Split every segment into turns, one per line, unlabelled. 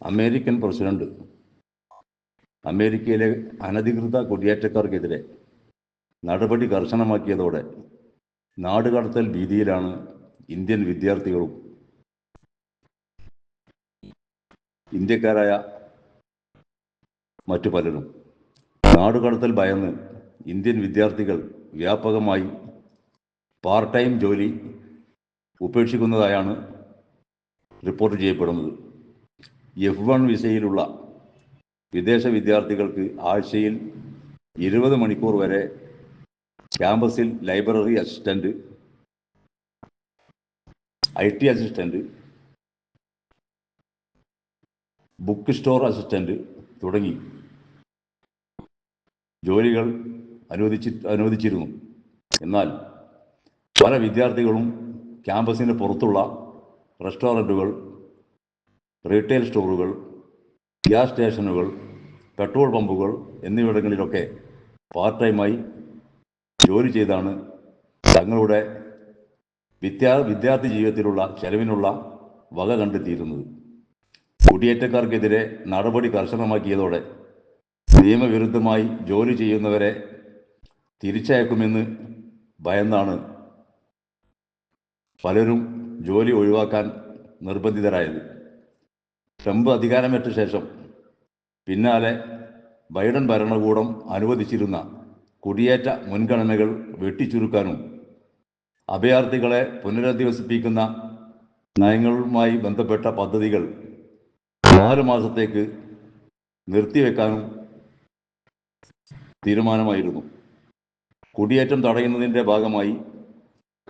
American president അമേരിക്കയിലെ അനധികൃത കുടിയേറ്റക്കാർക്കെതിരെ നടപടി കർശനമാക്കിയതോടെ നാടുകടത്തൽ ഭീതിയിലാണ് ഇന്ത്യൻ വിദ്യാർത്ഥികളും. ഇന്ത്യക്കാരായ മറ്റു പലരും. നാടുകടത്തൽ ഭയന്ന് ഇന്ത്യൻ വിദ്യാർത്ഥികൾ വ്യാപകമായി പാർട്ട് ടൈം ജോലി ഉപേക്ഷിക്കുന്നതായാണ് റിപ്പോർട്ട് ചെയ്യപ്പെടുന്നത്. എഫ് വൺ വിസയിലുള്ള വിദേശ വിദ്യാർത്ഥികൾക്ക് ആഴ്ചയിൽ ഇരുപത് മണിക്കൂർ വരെ ക്യാമ്പസിൽ library assistant I T assistant book store assistant തുടങ്ങി ജോലികൾ അനുവദിച്ചി അനുവദിച്ചിരുന്നു. എന്നാൽ പല വിദ്യാർത്ഥികളും ക്യാമ്പസിന് പുറത്തുള്ള റെസ്റ്റോറന്റുകൾ റീറ്റെയിൽ സ്റ്റോറുകൾ ഗ്യാസ് സ്റ്റേഷനുകൾ പെട്രോൾ പമ്പുകൾ എന്നിവിടങ്ങളിലൊക്കെ പാർട്ട് ടൈമായി ജോലി ചെയ്താണ് തങ്ങളുടെ വിദ്യാ വിദ്യാർത്ഥി ജീവിതത്തിലുള്ള ചെലവിനുള്ള വക കണ്ടെത്തിയിരുന്നത്. കുടിയേറ്റക്കാർക്കെതിരെ നടപടി കർശനമാക്കിയതോടെ നിയമവിരുദ്ധമായി ജോലി ചെയ്യുന്നവരെ തിരിച്ചയക്കുമെന്ന് ഭയന്നാണ് പലരും ജോലി ഒഴിവാക്കാൻ നിർബന്ധിതരായത്. ട്രംപ് അധികാരമേറ്റ ശേഷം പിന്നാലെ ബൈഡൻ ഭരണകൂടം അനുവദിച്ചിരുന്ന കുടിയേറ്റ മുൻഗണനകൾ വെട്ടിച്ചുരുക്കാനും അഭയാർത്ഥികളെ പുനരധിവസിപ്പിക്കുന്ന നയങ്ങളുമായി ബന്ധപ്പെട്ട പദ്ധതികൾ നാല് മാസത്തേക്ക് നിർത്തിവെക്കാനും തീരുമാനമായിരുന്നു. കുടിയേറ്റം തടയുന്നതിന്റെ ഭാഗമായി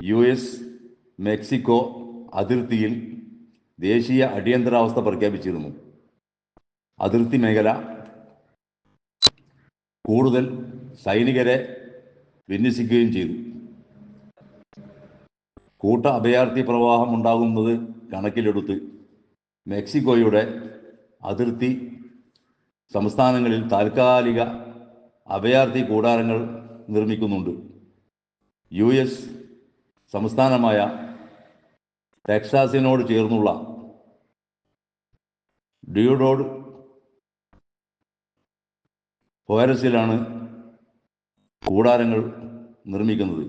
യു എസ് മെക്സിക്കോ അതിർത്തിയിൽ ദേശീയ അടിയന്തരാവസ്ഥ പ്രഖ്യാപിച്ചിരുന്നു. അതിർത്തി മേഖല കൂടുതൽ സൈനികരെ വിന്യസിക്കുകയും ചെയ്തു. കൂട്ട അഭയാർത്ഥി പ്രവാഹം ഉണ്ടാകുന്നത് കണക്കിലെടുത്ത് മെക്സിക്കോയുടെ അതിർത്തി സംസ്ഥാനങ്ങളിൽ താൽക്കാലിക അഭയാർത്ഥി കൂടാരങ്ങൾ നിർമ്മിക്കുന്നുണ്ട്. യു എസ് സംസ്ഥാനമായ ടെക്സാസിനോട് ചേർന്നുള്ള ഡ്യൂഡോഡ് ഫോറസ്റ്റിലാണ് കൂടാരങ്ങൾ നിർമ്മിക്കുന്നത്.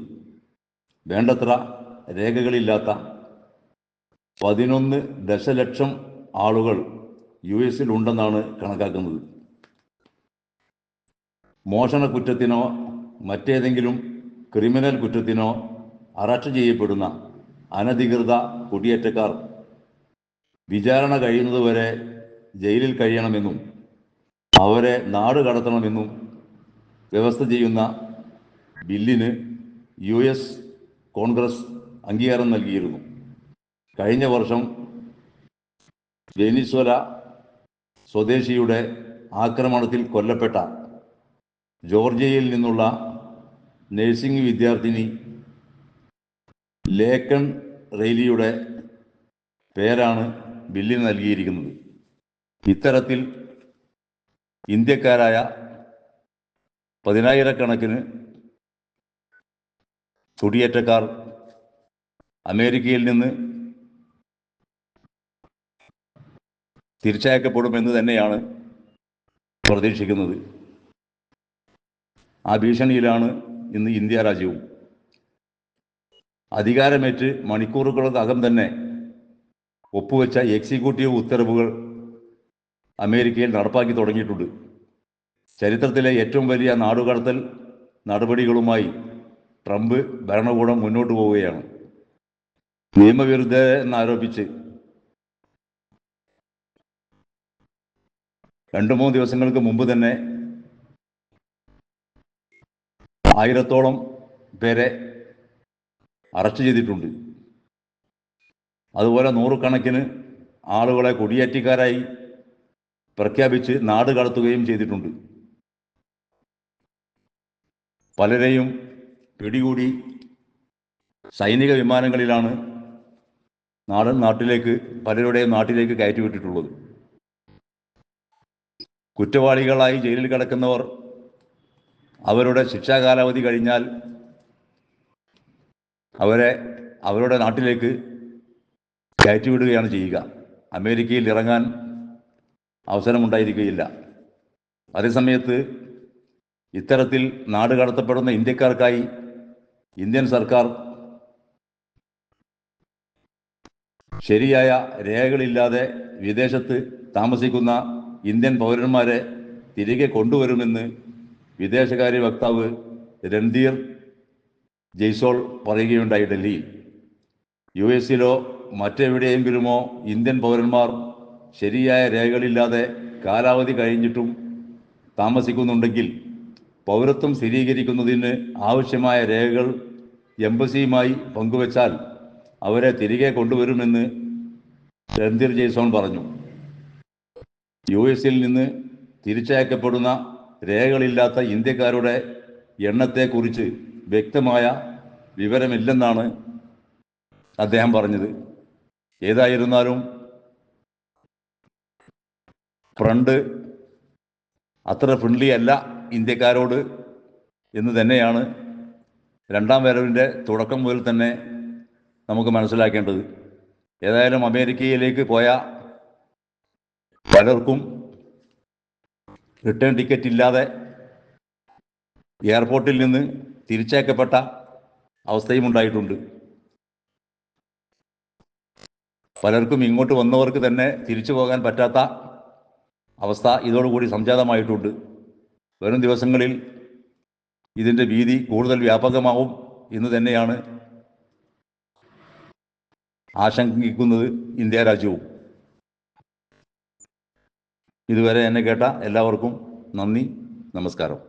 വേണ്ടത്ര രേഖകളില്ലാത്ത പതിനൊന്ന് ദശലക്ഷം ആളുകൾ യു എസിൽ ഉണ്ടെന്നാണ് കണക്കാക്കുന്നത്. മോഷണ കുറ്റത്തിനോ മറ്റേതെങ്കിലും ക്രിമിനൽ കുറ്റത്തിനോ അറസ്റ്റ് ചെയ്യപ്പെടുന്ന അനധികൃത കുടിയേറ്റക്കാർ വിചാരണ കഴിയുന്നതുവരെ ജയിലിൽ കഴിയണമെന്നും അവരെ നാട് കടത്തണമെന്നും വ്യവസ്ഥ ചെയ്യുന്ന ബില്ലിന് യു എസ് കോൺഗ്രസ് അംഗീകാരം നൽകിയിരുന്നു. കഴിഞ്ഞ വർഷം വെനിസ്വല സ്വദേശിയുടെ ആക്രമണത്തിൽ കൊല്ലപ്പെട്ട ജോർജിയയിൽ നിന്നുള്ള നഴ്സിംഗ് വിദ്യാർത്ഥിനി ലേക്കൺ റെയിലിയുടെ പേരാണ് ബില്ലിന് നൽകിയിരിക്കുന്നത്. ഇത്തരത്തിൽ ഇന്ത്യക്കാരായ പതിനായിരക്കണക്കിന് കുടിയേറ്റക്കാർ അമേരിക്കയിൽ നിന്ന് തിരിച്ചയക്കപ്പെടുമെന്ന് തന്നെയാണ് പ്രതീക്ഷിക്കുന്നത്. ആ ഭീഷണിയിലാണ് ഇന്ന് ഇന്ത്യ രാജ്യവും. അധികാരമേറ്റ് മണിക്കൂറുകൾക്കകം തന്നെ ഒപ്പുവെച്ച എക്സിക്യൂട്ടീവ് ഉത്തരവുകൾ അമേരിക്കയിൽ നടപ്പാക്കി തുടങ്ങിയിട്ടുണ്ട്. ചരിത്രത്തിലെ ഏറ്റവും വലിയ നാടുകടത്തൽ നടപടികളുമായി ട്രംപ് ഭരണകൂടം മുന്നോട്ട് പോവുകയാണ്. നിയമവിരുദ്ധ എന്നാരോപിച്ച് രണ്ടു മൂന്ന് ദിവസങ്ങൾക്ക് മുമ്പ് തന്നെ ആയിരത്തോളം പേരെ അറസ്റ്റ് ചെയ്തിട്ടുണ്ട്. അതുപോലെ നൂറുകണക്കിന് ആളുകളെ കുടിയേറ്റക്കാരായി പ്രഖ്യാപിച്ച് നാട് കടത്തുകയും ചെയ്തിട്ടുണ്ട്. പലരെയും പിടികൂടി സൈനിക വിമാനങ്ങളിലാണ് നാടൻ നാട്ടിലേക്ക് പലരുടെയും നാട്ടിലേക്ക് കയറ്റിവിട്ടിട്ടുള്ളത്. കുറ്റവാളികളായി ജയിലിൽ കിടക്കുന്നവർ അവരുടെ ശിക്ഷാകാലാവധി കഴിഞ്ഞാൽ അവരെ അവരുടെ നാട്ടിലേക്ക് കയറ്റിവിടുകയാണ് ചെയ്യുക. അമേരിക്കയിൽ ഇറങ്ങാൻ അവസരമുണ്ടായിരിക്കുകയില്ല. അതേസമയത്ത് ഇത്തരത്തിൽ നാട് കടത്തപ്പെടുന്ന ഇന്ത്യക്കാർക്കായി ഇന്ത്യൻ സർക്കാർ ശരിയായ രേഖകളില്ലാതെ വിദേശത്ത് താമസിക്കുന്ന ഇന്ത്യൻ പൗരന്മാരെ തിരികെ കൊണ്ടുവരുമെന്ന് വിദേശകാര്യ വക്താവ് രൺധീർ ജയ്സോൾ പറയുകയുണ്ടായി ഡൽഹിയിൽ. യു എസിലോ മറ്റെവിടെയെങ്കിലുമോ ഇന്ത്യൻ പൗരന്മാർ ശരിയായ രേഖകളില്ലാതെ കാലാവധി കഴിഞ്ഞിട്ടും താമസിക്കുന്നുണ്ടെങ്കിൽ പൗരത്വം സ്ഥിരീകരിക്കുന്നതിന് ആവശ്യമായ രേഖകൾ എംബസിയുമായി പങ്കുവച്ചാൽ അവരെ തിരികെ കൊണ്ടുവരുമെന്ന് രൺധീർ ജയ്സോൺ പറഞ്ഞു. യു എസിൽ നിന്ന് തിരിച്ചയക്കപ്പെടുന്ന രേഖകളില്ലാത്ത ഇന്ത്യക്കാരുടെ എണ്ണത്തെക്കുറിച്ച് വ്യക്തമായ വിവരമില്ലെന്നാണ് അദ്ദേഹം പറഞ്ഞത്. ഏതായിരുന്നാലും ഫ്രണ്ട് അത്ര ഫ്രണ്ട്ലി അല്ല ഇന്ത്യക്കാരോട് എന്ന് തന്നെയാണ് രണ്ടാം വരവിന്റെ തുടക്കം മുതൽ തന്നെ നമുക്ക് മനസ്സിലാക്കേണ്ടത്. ഏതായാലും അമേരിക്കയിലേക്ക് പോയ പലർക്കും റിട്ടേൺ ടിക്കറ്റ് ഇല്ലാതെ എയർപോർട്ടിൽ നിന്ന് തിരിച്ചയക്കപ്പെട്ട അവസ്ഥയും ഉണ്ടായിട്ടുണ്ട്. പലർക്കും ഇങ്ങോട്ട് വന്നവർക്ക് തന്നെ തിരിച്ചു പോകാൻ പറ്റാത്ത അവസ്ഥ ഇതോടുകൂടി സംജാതമായിട്ടുണ്ട്. വരും ദിവസങ്ങളിൽ ഇതിന്റെ ഭീതി കൂടുതൽ വ്യാപകമാവും എന്ന് തന്നെയാണ് ആശങ്കിക്കുന്നത് ഇന്ത്യ രാജ്യവും. ഇതുവരെ എന്നെ കേട്ട എല്ലാവർക്കും നന്ദി നമസ്കാരം.